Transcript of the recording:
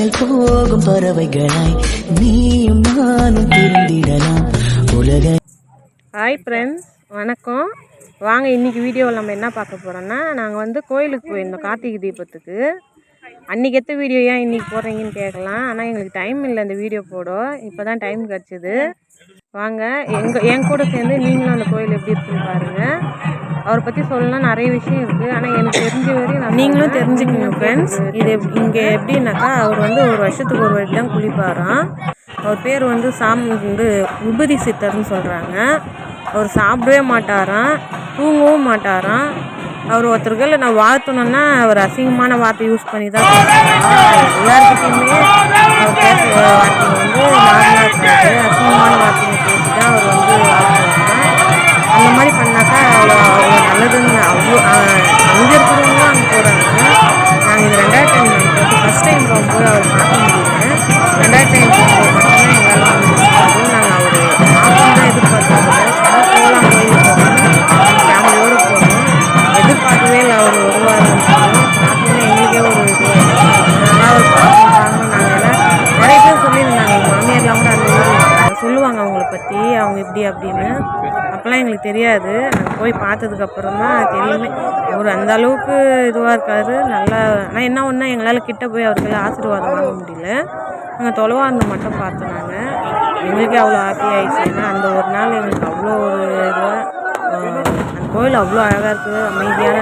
விண்ணை போகும் பறவைகளாய் நீயும் நானும் பிரிந்திடலாம் உலக ஹாய் ஃப்ரெண்ட்ஸ் வணக்கம். வாங்க இன்றைக்கி வீடியோவில் நம்ம என்ன பார்க்க போகிறோன்னா நாங்கள் வந்து கோயிலுக்கு போயிருந்தோம் கார்த்திகை தீபத்துக்கு. அன்றைக்கி எத்த வீடியோ ஏன் இன்றைக்கி போடுறீங்கன்னு கேட்கலாம். ஆனால் எங்களுக்கு டைம் இல்லை இந்த வீடியோ போட இப்போ தான் டைம் கிடச்சிது. வாங்க எங்கள் என் கூட சேர்ந்து நீங்களும் அந்த கோயில் எப்படி இருக்குன்னு பாருங்கள் அவரை பற்றி சொல்லலாம் நிறைய விஷயம் இருக்குது ஆனால் எனக்கு தெரிஞ்ச வரையும் நீங்களும் தெரிஞ்சுக்கங்க ஃப்ரெண்ட்ஸ் இது இங்கே எப்படின்னாக்கா அவர் வந்து ஒரு வருஷத்துக்கு ஒரு வாட்டி தான் குளிப்பாராம். அவர் பேர் வந்து சாம் வந்து விபூதி சித்தர்னு சொல்கிறாங்க அவர் சாப்பிடவே மாட்டாராம் தூங்கவும் மாட்டாராம். அவர் ஒருத்தர்களை நான் வாழ்த்தணுன்னா அவர் அசிங்கமான வார்த்தை யூஸ் பண்ணி தான் பேசுவாராம். எல்லார்கிட்டையுமே அவர் பேசுகிற பற்றி அவங்க எப்படி அப்படின்னு. அப்போல்லாம் எங்களுக்கு தெரியாது. நாங்கள் போய் பார்த்ததுக்கப்புறம் தான் தெரியுமே. அவர் அந்த அளவுக்கு இதுவாக இருக்காரு. நல்லா ஆனால் என்ன ஒன்றா எங்களால் கிட்ட போய் அவருக்கு ஆசீர்வாதம் வாங்க முடியல. நாங்கள் தொலைவாந்து மட்டும் பார்த்தோம் நாங்கள் எங்களுக்கே அவ்வளோ ஹாப்பி ஆயிடுச்சு. ஏன்னா அந்த ஒரு நாள் எங்களுக்கு அவ்வளோ ஒரு இதுவாக அந்த கோயில் அவ்வளோ அழகாக இருக்குது. அமைதியான